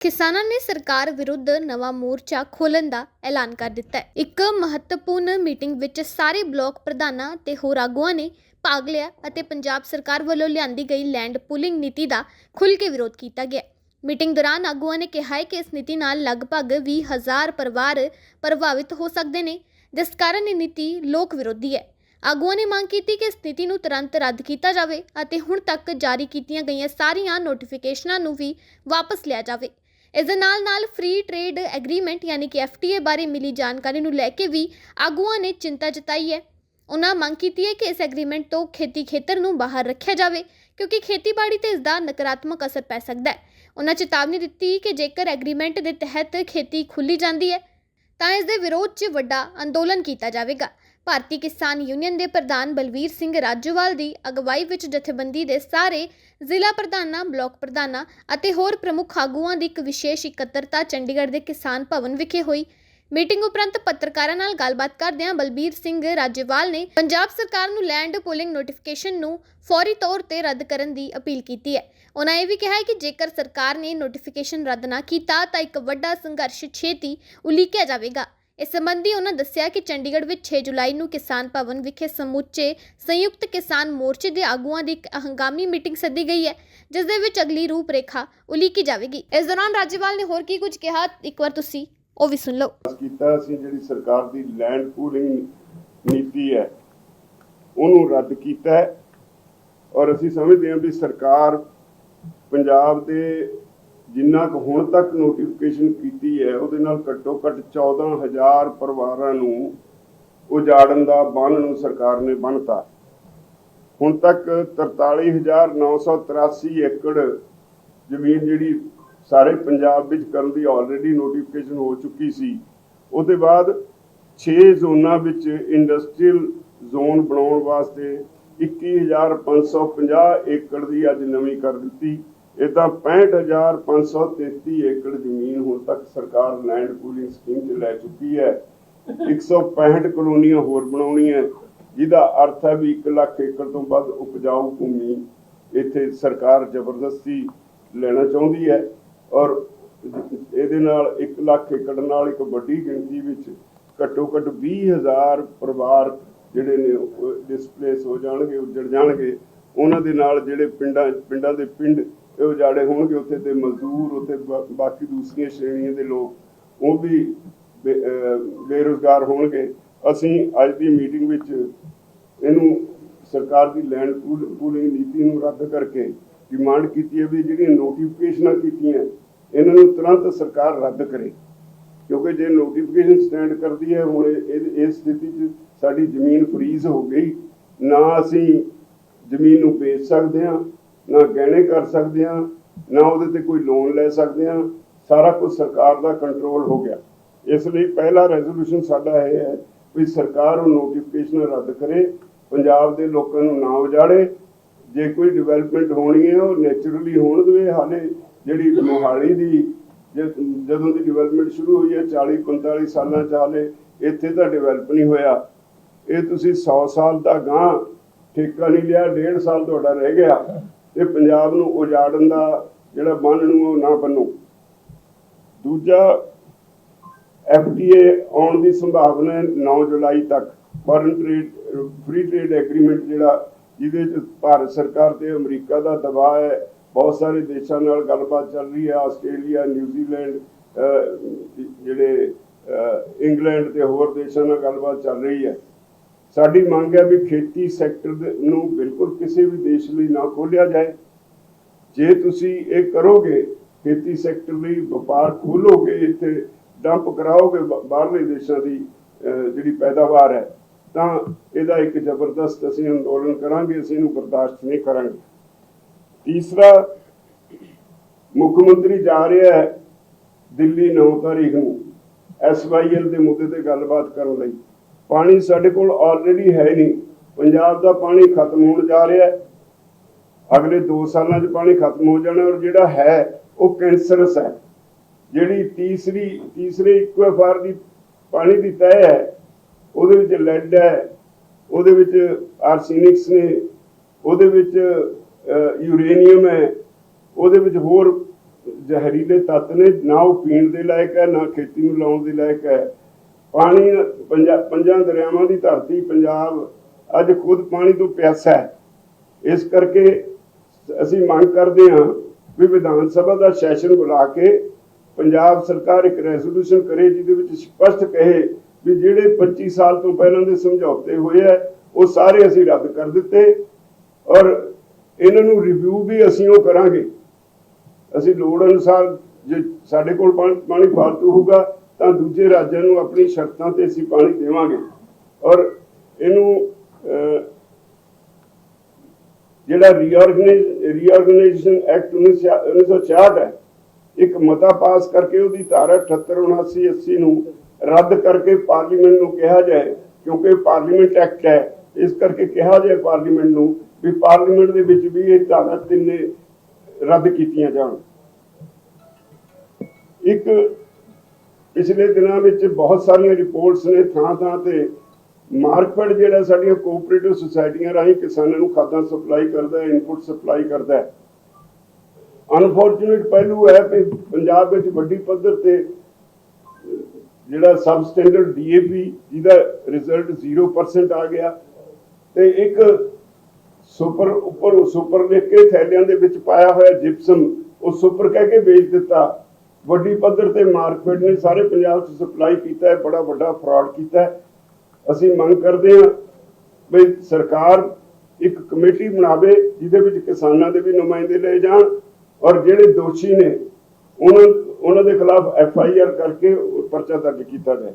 ਕਿਸਾਨਾਂ ਨੇ ਸਰਕਾਰ ਵਿਰੁੱਧ ਨਵਾਂ ਮੋਰਚਾ ਖੋਲ੍ਹਣ ਦਾ ਐਲਾਨ ਕਰ ਦਿੱਤਾ ਹੈ। ਇੱਕ ਮਹੱਤਵਪੂਰਨ ਮੀਟਿੰਗ ਵਿੱਚ ਸਾਰੇ ਬਲਾਕ ਪ੍ਰਧਾਨਾਂ ਤੇ ਹੋਰ ਆਗੂਆਂ ਨੇ ਭਾਗ ਲਿਆ ਅਤੇ ਪੰਜਾਬ ਸਰਕਾਰ ਵੱਲੋਂ ਲਿਆਂਦੀ ਗਈ ਲੈਂਡ ਪੂਲਿੰਗ ਨੀਤੀ ਦਾ ਖੁੱਲ੍ਹ ਕੇ ਵਿਰੋਧ ਕੀਤਾ ਗਿਆ। ਮੀਟਿੰਗ ਦੌਰਾਨ ਆਗੂਆਂ ਨੇ ਕਿਹਾ ਹੈ ਕਿ ਇਸ ਨੀਤੀ ਨਾਲ ਲਗਭਗ 20000 ਪਰਿਵਾਰ ਪ੍ਰਭਾਵਿਤ ਹੋ ਸਕਦੇ ਨੇ, ਜਿਸ ਕਾਰਨ ਇਹ ਨੀਤੀ ਲੋਕ ਵਿਰੋਧੀ ਹੈ। ਆਗੂਆਂ ਨੇ ਮੰਗ ਕੀਤੀ ਕਿ ਇਸ ਨੀਤੀ ਨੂੰ ਤੁਰੰਤ ਰੱਦ ਕੀਤਾ ਜਾਵੇ ਅਤੇ ਹੁਣ ਤੱਕ ਜਾਰੀ ਕੀਤੀਆਂ ਗਈਆਂ ਸਾਰੀਆਂ ਨੋਟੀਫਿਕੇਸ਼ਨਾਂ ਨੂੰ ਵੀ ਵਾਪਸ ਲਿਆ ਜਾਵੇ। ਇਸ ਦੇ ਨਾਲ ਨਾਲ ਫ੍ਰੀ ਟ੍ਰੇਡ ਐਗਰੀਮੈਂਟ ਯਾਨੀ ਕਿ ਐਫਟੀਏ ਬਾਰੇ ਮਿਲੀ ਜਾਣਕਾਰੀ ਨੂੰ ਲੈ ਕੇ ਵੀ ਆਗੂਆਂ ਨੇ ਚਿੰਤਾ ਜਤਾਈ ਹੈ। ਉਹਨਾਂ ਮੰਗ ਕੀਤੀ ਹੈ ਕਿ ਇਸ ਐਗਰੀਮੈਂਟ ਤੋਂ ਖੇਤੀ ਖੇਤਰ ਨੂੰ ਬਾਹਰ ਰੱਖਿਆ ਜਾਵੇ, ਕਿਉਂਕਿ ਖੇਤੀਬਾੜੀ ਤੇ ਇਸ ਦਾ ਨਕਾਰਾਤਮਕ ਅਸਰ ਪੈ ਸਕਦਾ ਹੈ। ਉਹਨਾਂ ਚੇਤਾਵਨੀ ਦਿੱਤੀ ਕਿ ਜੇਕਰ ਐਗਰੀਮੈਂਟ ਦੇ ਤਹਿਤ ਖੇਤੀ ਖੁੱਲੀ ਜਾਂਦੀ ਹੈ, ਤਾਂ ਇਸ ਦੇ ਵਿਰੋਧ 'ਚ ਵੱਡਾ ਅੰਦੋਲਨ ਕੀਤਾ ਜਾਵੇਗਾ। ਭਾਰਤੀ ਕਿਸਾਨ ਯੂਨੀਅਨ ਦੇ ਪ੍ਰਧਾਨ ਬਲਵੀਰ ਸਿੰਘ ਰਾਜੋਵਾਲ ਦੀ ਅਗਵਾਈ ਵਿੱਚ ਜਥੇਬੰਦੀ ਦੇ ਸਾਰੇ ਜ਼ਿਲ੍ਹਾ ਪ੍ਰਧਾਨਾਂ, ਬਲਾਕ ਪ੍ਰਧਾਨਾਂ ਅਤੇ ਹੋਰ ਪ੍ਰਮੁੱਖ ਆਗੂਆਂ ਦੀ ਇੱਕ ਵਿਸ਼ੇਸ਼ ਇਕੱਤਰਤਾ ਚੰਡੀਗੜ੍ਹ ਦੇ ਕਿਸਾਨ ਭਵਨ ਵਿਖੇ ਹੋਈ। ਮੀਟਿੰਗ ਉਪਰੰਤ ਪੱਤਰਕਾਰਾਂ ਨਾਲ ਗੱਲਬਾਤ ਕਰਦਿਆਂ ਬਲਬੀਰ ਸਿੰਘ ਰਾਜੇਵਾਲ ਨੇ ਪੰਜਾਬ ਸਰਕਾਰ ਨੂੰ ਲੈਂਡ ਪੂਲਿੰਗ ਨੋਟੀਫਿਕੇਸ਼ਨ ਨੂੰ ਫੌਰੀ ਤੌਰ ਤੇ ਰੱਦ ਕਰਨ ਦੀ ਅਪੀਲ ਕੀਤੀ ਹੈ। ਉਹਨਾਂ ਇਹ ਵੀ ਕਿਹਾ ਹੈ ਕਿ ਜੇਕਰ ਸਰਕਾਰ ਨੇ ਨੋਟੀਫਿਕੇਸ਼ਨ ਰੱਦ ਨਾ ਕੀਤਾ ਤਾਂ ਇੱਕ ਵੱਡਾ ਸੰਘਰਸ਼ ਛੇਤੀ ਉਲੀਕਿਆ ਜਾਵੇਗਾ। ਇਸ ਸੰਬੰਧੀ ਉਹਨਾਂ ਦੱਸਿਆ ਕਿ ਚੰਡੀਗੜ੍ਹ ਵਿੱਚ 6 ਜੁਲਾਈ ਨੂੰ ਕਿਸਾਨ ਭਵਨ ਵਿਖੇ ਸਮੁੱਚੇ ਸੰਯੁਕਤ ਕਿਸਾਨ ਮੋਰਚੇ ਦੇ ਆਗੂਆਂ ਦੀ ਇੱਕ ਹੰਗਾਮੀ ਮੀਟਿੰਗ ਸੱਦੀ ਗਈ ਹੈ, ਜਿਸ ਦੇ ਵਿੱਚ ਅਗਲੀ ਰੂਪਰੇਖਾ ਉਲੀਕੀ ਜਾਵੇਗੀ। ਇਸ ਦੌਰਾਨ ਰਾਜੇਵਾਲ ਨੇ ਹੋਰ ਕੀ ਕੁਝ ਕਿਹਾ, ਇੱਕ ਵਾਰ ਤੁਸੀਂ ਉਹ ਵੀ ਸੁਣ ਲਓ। ਕੀਤਾ ਅਸੀਂ ਜਿਹੜੀ ਸਰਕਾਰ ਦੀ ਲੈਂਡ ਪੂਲਿੰਗ ਨੀਤੀ ਹੈ, ਉਹਨੂੰ ਰੱਦ ਕੀਤਾ ਹੈ। ਔਰ ਅਸੀਂ ਸਮਝਦੇ ਹਾਂ ਵੀ ਸਰਕਾਰ ਪੰਜਾਬ ਦੇ ਜਿੰਨਾ ਕੁ ਹੁਣ ਤੱਕ ਨੋਟੀਫਿਕੇਸ਼ਨ ਕੀਤੀ ਹੈ, ਉਹਦੇ ਨਾਲ ਘੱਟੋ ਘੱਟ 14000 ਪਰਿਵਾਰਾਂ ਨੂੰ ਉਜਾੜਨ ਦਾ ਬੰਨ ਨੂੰ ਸਰਕਾਰ ਨੇ ਬੰਨਤਾ ਹੁਣ ਤੱਕ 43983 ਏਕੜ ਜ਼ਮੀਨ ਜਿਹੜੀ ਸਾਰੇ ਪੰਜਾਬ ਵਿੱਚ ਕਰਨ ਦੀ ਆਲਰੇਡੀ ਨੋਟੀਫਿਕੇਸ਼ਨ ਹੋ ਚੁੱਕੀ ਸੀ। ਉਹਦੇ ਬਾਅਦ 6 ਜ਼ੋਨਾਂ ਵਿੱਚ ਇੰਡਸਟਰੀਅਲ ਜ਼ੋਨ ਬਣਾਉਣ ਵਾਸਤੇ 21550 ਏਕੜ ਦੀ ਅੱਜ ਨਵੀਂ ਕਰ ਦਿੱਤੀ। ਇਹ ਤਾਂ 65533 ਏਕੜ ਜ਼ਮੀਨ ਹੁਣ ਤੱਕ ਸਰਕਾਰ ਲੈਂਡ ਪੂਲਿੰਗ ਸਕੀਮ 'ਚ ਲੈ ਚੁੱਕੀ ਹੈ। 165 ਕਲੋਨੀਆਂ ਹੋਰ ਬਣਾਉਣੀਆਂ ਜਿਹਦਾ ਅਰਥ ਹੈ ਵੀ 1 ਲੱਖ ਏਕੜ ਤੋਂ ਵੱਧ ਉਪਜਾਊ ਭੂਮੀ ਇੱਥੇ ਸਰਕਾਰ ਜ਼ਬਰਦਸਤੀ ਲੈਣਾ ਚਾਹੁੰਦੀ ਹੈ ਔਰ ਇਹਦੇ ਨਾਲ 1 ਲੱਖ ਏਕੜ ਨਾਲ ਇੱਕ ਵੱਡੀ ਗਿਣਤੀ ਵਿੱਚ ਘੱਟੋ ਘੱਟ 20000 ਪਰਿਵਾਰ ਜਿਹੜੇ ਨੇ ਡਿਸਪਲੇਸ ਹੋ ਜਾਣਗੇ, ਉੱਜੜ ਜਾਣਗੇ। ਉਹਨਾਂ ਦੇ ਨਾਲ ਜਿਹੜੇ ਪਿੰਡਾਂ ਪਿੰਡਾਂ ਦੇ ਪਿੰਡ ਇਹ ਉਜਾੜੇ ਹੋਣਗੇ ਉੱਥੇ ਦੇ ਮਜ਼ਦੂਰ, ਉੱਥੇ ਬਾਕੀ ਦੂਸਰੀਆਂ ਸ਼੍ਰੇਣੀਆਂ ਦੇ ਲੋਕ, ਉਹ ਵੀ ਬੇ- ਬੇਰੁਜ਼ਗਾਰ ਹੋਣਗੇ। ਅਸੀਂ ਅੱਜ ਦੀ ਮੀਟਿੰਗ ਵਿੱਚ ਇਹਨੂੰ ਸਰਕਾਰ ਦੀ ਲੈਂਡ ਪੂਲਿੰਗ ਨੀਤੀ ਨੂੰ ਰੱਦ ਕਰਕੇ ਡਿਮਾਂਡ ਕੀਤੀ ਹੈ ਵੀ ਜਿਹੜੀਆਂ ਨੋਟੀਫਿਕੇਸ਼ਨਾਂ ਕੀਤੀਆਂ, ਇਹਨਾਂ ਨੂੰ ਤੁਰੰਤ ਸਰਕਾਰ ਰੱਦ ਕਰੇ। ਕਿਉਂਕਿ ਜੇ ਨੋਟੀਫਿਕੇਸ਼ਨ ਸਟੈਂਡ ਕਰਦੀ ਹੈ, ਹੁਣ ਇਹ- ਇਸ ਸਥਿਤੀ 'ਚ ਸਾਡੀ ਜ਼ਮੀਨ ਫਰੀਜ਼ ਹੋ ਗਈ। ਨਾ ਅਸੀਂ ਜ਼ਮੀਨ ਨੂੰ ਵੇਚ ਸਕਦੇ ਹਾਂ ਨਾ ਗਹਿਣੇ ਕਰ ਸਕਦੇ ਹਾਂ, ਨਾ ਉਹਦੇ ਤੇ ਕੋਈ ਲੋਨ ਲੈ ਸਕਦੇ ਹਾਂ, ਸਾਰਾ ਕੁਝ ਸਰਕਾਰ ਦਾ ਕੰਟਰੋਲ ਹੋ ਗਿਆ। ਇਸ ਲਈ ਪਹਿਲਾ ਰੈਜ਼ੋਲੂਸ਼ਨ ਸਾਡਾ ਇਹ ਹੈ ਵੀ ਸਰਕਾਰ ਉਹ ਨੋਟੀਫਿਕੇਸ਼ਨ ਰੱਦ ਕਰੇ, ਪੰਜਾਬ ਦੇ ਲੋਕਾਂ ਨੂੰ ਨਾ ਉਜਾੜੇ। ਜੇ ਕੋਈ ਡਿਵੈਲਪਮੈਂਟ ਹੋਣੀ ਹੈ, ਉਹ ਨੇਚਰਲੀ ਹੋਣ ਦੇਵੇ। ਹਾਲੇ ਜਿਹੜੀ ਮੋਹਾਲੀ ਦੀ ਜਦੋਂ ਦੀ ਡਿਵੈਲਪਮੈਂਟ ਸ਼ੁਰੂ ਹੋਈ ਹੈ 40 45 ਸਾਲਾਂ ਚ ਹਾਲੇ ਇੱਥੇ ਤਾਂ ਡਿਵੈਲਪ ਨਹੀਂ ਹੋਇਆ। ਇਹ ਤੁਸੀਂ 100 ਸਾਲ ਦਾ ਗਾਂ ਠੇਕਾ ਨਹੀਂ ਲਿਆ 1.5 ਸਾਲ ਤੁਹਾਡਾ ਰਹਿ ਗਿਆ। ਤੇ ਪੰਜਾਬ ਨੂੰ ਉਜਾੜਨ ਦਾ ਜਿਹੜਾ ਬੰਨ ਨੂੰ ਉਹ ਨਾ ਬੰਨੋ। ਦੂਜਾ ਐਫਟੀਏ ਆਉਣ ਦੀ ਸੰਭਾਵਨਾ ਹੈ 9 ਜੁਲਾਈ ਤੱਕ। Foreign trade free trade agreement ਜਿਹੜਾ ਜਿਹਦੇ ਚ ਭਾਰਤ ਸਰਕਾਰ ਤੇ ਅਮਰੀਕਾ ਦਾ ਦਬਾਅ ਹੈ। ਬਹੁਤ ਸਾਰੇ ਦੇਸ਼ਾਂ ਨਾਲ ਗੱਲਬਾਤ ਚੱਲ ਰਹੀ ਹੈ। ਆਸਟ੍ਰੇਲੀਆ ਨਿਊਜ਼ੀਲੈਂਡ ਜਿਹੜੇ ਇੰਗਲੈਂਡ ਤੇ ਹੋਰ ਦੇਸ਼ਾਂ ਨਾਲ ਗੱਲਬਾਤ ਚੱਲ ਰਹੀ ਹੈ। ਸਾਡੀ ਮੰਗ ਹੈ ਵੀ ਖੇਤੀ ਸੈਕਟਰ ਨੂੰ ਬਿਲਕੁਲ ਕਿਸੇ ਵੀ ਦੇਸ਼ ਲਈ ਨਾ ਖੋਲਿਆ ਜਾਏ। ਜੇ ਤੁਸੀਂ ਇਹ ਕਰੋਗੇ, ਖੇਤੀ ਸੈਕਟਰ ਲਈ ਵਪਾਰ ਖੋਲੋਗੇ, ਇੱਥੇ ਡੰਪ ਕਰਾਓਗੇ ਬਾਹਰਲੇ ਦੇਸ਼ਾਂ ਦੀ ਜਿਹੜੀ ਪੈਦਾਵਾਰ ਹੈ, ਤਾਂ ਇਹਦਾ ਇੱਕ ਜ਼ਬਰਦਸਤ ਅਸੀਂ ਅੰਦੋਲਨ ਕਰਾਂਗੇ, ਅਸੀਂ ਇਹਨੂੰ ਬਰਦਾਸ਼ਤ ਨਹੀਂ ਕਰਾਂਗੇ। ਤੀਸਰਾ, ਮੁੱਖ ਮੰਤਰੀ ਜਾ ਰਿਹਾ ਹੈ ਦਿੱਲੀ 9 ਤਾਰੀਖ ਨੂੰ ਐਸਵਾਈਐਲ ਦੇ ਮੁੱਦੇ ਤੇ ਗੱਲਬਾਤ ਕਰਨ ਲਈ। ਪਾਣੀ ਸਾਡੇ ਕੋਲ ਆਲਰੇਡੀ ਹੈ ਨਹੀਂ। ਪੰਜਾਬ ਦਾ ਪਾਣੀ ਖਤਮ ਹੋਣ ਜਾ ਰਿਹਾ ਹੈ। ਅਗਲੇ 2 ਸਾਲਾਂ 'ਚ ਪਾਣੀ ਖਤਮ ਹੋ ਜਾਣਾ ਔਰ ਜਿਹੜਾ ਹੈ ਉਹ ਕੈਂਸਰਸ ਹੈ। ਜਿਹੜੀ ਤੀਸਰੀ, ਤੀਸਰੇ ਇਕੁਆਫਾਰ ਦੀ ਪਾਣੀ ਦੀ ਤਹਿ ਹੈ, ਉਹਦੇ ਵਿੱਚ ਲੈਡ ਹੈ, ਉਹਦੇ ਵਿੱਚ ਆਰਸੈਨਿਕਸ ਨੇ, ਉਹਦੇ ਵਿੱਚ ਯੂਰੇਨੀਅਮ ਹੈ, ਉਹਦੇ ਵਿੱਚ ਹੋਰ ਜ਼ਹਿਰੀਲੇ ਤੱਤ ਨੇ। ਨਾ ਉਹ ਪੀਣ ਦੇ ਲਾਇਕ ਹੈ, ਨਾ ਖੇਤੀ ਨੂੰ ਲਾਉਣ ਦੇ ਲਾਇਕ ਹੈ। ਪਾਣੀ ਪੰਜਾਂ ਦਰਿਆਵਾਂ ਦੀ ਧਰਤੀ ਪੰਜਾਬ ਅੱਜ ਖੁਦ ਪਾਣੀ ਤੋਂ ਪਿਆਸਾ ਹੈ। ਇਸ ਕਰਕੇ ਅਸੀਂ ਮੰਗ ਕਰਦੇ ਹਾਂ ਵੀ ਵਿਧਾਨ ਸਭਾ ਦਾ ਸੈਸ਼ਨ ਬੁਲਾ ਕੇ ਪੰਜਾਬ ਸਰਕਾਰ ਇੱਕ ਰੈਜ਼ੋਲੂਸ਼ਨ ਕਰੇ, ਜਿਹਦੇ ਵਿੱਚ ਸਪਸ਼ਟ ਕਹੇ ਵੀ ਜਿਹੜੇ 25 ਸਾਲ ਤੋਂ ਪਹਿਲਾਂ ਦੇ ਸਮਝੌਤੇ ਹੋਏ ਆ ਉਹ ਸਾਰੇ ਅਸੀਂ ਰੱਦ ਕਰ ਦਿੱਤੇ ਔਰ ਇਹਨਾਂ ਨੂੰ ਰਿਵਿਊ ਵੀ ਅਸੀਂ ਉਹ ਕਰਾਂਗੇ। ਅਸੀਂ ਲੋੜ ਅਨੁਸਾਰ ਜੇ ਸਾਡੇ ਕੋਲ ਪਾਣੀ ਫਾਲਤੂ ਹੋਊਗਾ ਤਾਂ ਦੂਜੇ ਰਾਜਾਂ ਨੂੰ ਆਪਣੀ ਸ਼ਰਤਾਂ ਤੇ ਅਸੀਂ ਪਾਣੀ ਦੇਵਾਂਗੇ। ਔਰ ਇਹਨੂੰ ਜਿਹੜਾ ਰੀਆਰਗਨਾਈਜ਼ ਰੀਆਰਗਨਾਈਜੇਸ਼ਨ ਐਕਟ 1966 ਹੈ, ਇੱਕ ਮਤਾ ਪਾਸ ਕਰਕੇ ਉਹਦੀ ਧਾਰਾ 78 79 80 ਨੂੰ ਰੱਦ ਕਰਕੇ ਪਾਰਲੀਮੈਂਟ ਨੂੰ ਕਿਹਾ ਜਾਏ, ਕਿਉਂਕਿ ਪਾਰਲੀਮੈਂਟ ਐਕਟ ਹੈ, ਇਸ ਕਰਕੇ ਕਿਹਾ ਜਾਏ ਪਾਰਲੀਮੈਂਟ ਨੂੰ ਵੀ ਪਾਰਲੀਮੈਂਟ ਦੇ ਵਿੱਚ ਵੀ ਇਹ ਧਾਰਾ ਤਿੰਨੇ ਰੱਦ ਕੀਤੀਆਂ ਜਾਣ। ਇੱਕ ਪਿਛਲੇ ਦਿਨਾਂ ਵਿੱਚ ਬਹੁਤ ਸਾਰੀਆਂ ਰਿਪੋਰਟਸ ਨੇ, ਥਾਂ ਥਾਂ ਤੇ ਮਾਰਕਫੈਡ ਜਿਹੜਾ ਸਾਡੀਆਂ ਕੋਆਪਰੇਟਿਵ ਸੁਸਾਇਟੀਆਂ ਰਾਹੀਂ ਕਿਸਾਨਾਂ ਨੂੰ ਖਾਦਾਂ ਸਪਲਾਈ ਕਰਦਾ ਹੈ ਇਨਪੁਟ ਸਪਲਾਈ ਕਰਦਾ ਹੈ। ਅਨਫੋਰਚੂਨੇਟ ਪਹਿਲੂ ਹੈ ਕਿ ਪੰਜਾਬ ਵਿੱਚ ਵੱਡੀ ਪੱਧਰ ਤੇ, ਜਿਹੜਾ ਸਬ ਸਟੈਂਡਰਡ ਡੀਏਪੀ ਜਿਹਦਾ ਰਿਜ਼ਲਟ 0% ਆ ਗਿਆ ਤੇ ਇੱਕ ਸੁਪਰ ਉੱਪਰ, ਸੁਪਰ ਲਿਖ ਕੇ ਥੈਲਿਆਂ ਦੇ ਵਿੱਚ ਪਾਇਆ ਹੋਇਆ ਜਿਪਸਮ ਉਹ ਸੁਪਰ ਕਹਿ ਕੇ ਵੇਚ ਦਿੱਤਾ। ਵੱਡੀ ਪੱਧਰ ਤੇ ਮਾਰਕੀਟ ਨੇ ਸਾਰੇ ਪੰਜਾਬ 'ਚ ਸਪਲਾਈ ਕੀਤਾ ਹੈ, ਬੜਾ ਵੱਡਾ ਫਰਾਡ ਕੀਤਾ ਹੈ। ਅਸੀਂ ਮੰਗ ਕਰਦੇ ਹਾਂ ਵੀ ਸਰਕਾਰ ਇੱਕ ਕਮੇਟੀ ਬਣਾਵੇ, ਜਿਹਦੇ ਵਿੱਚ ਕਿਸਾਨਾਂ ਦੇ ਵੀ ਨੁਮਾਇੰਦੇ ਲਏ ਜਾਣ ਔਰ ਜਿਹੜੇ ਦੋਸ਼ੀ ਨੇ, ਉਹਨਾਂ ਉਹਨਾਂ ਦੇ ਖਿਲਾਫ ਐਫ ਆਈ ਆਰ ਕਰਕੇ ਪਰਚਾ ਦਰਜ ਕੀਤਾ ਜਾਏ।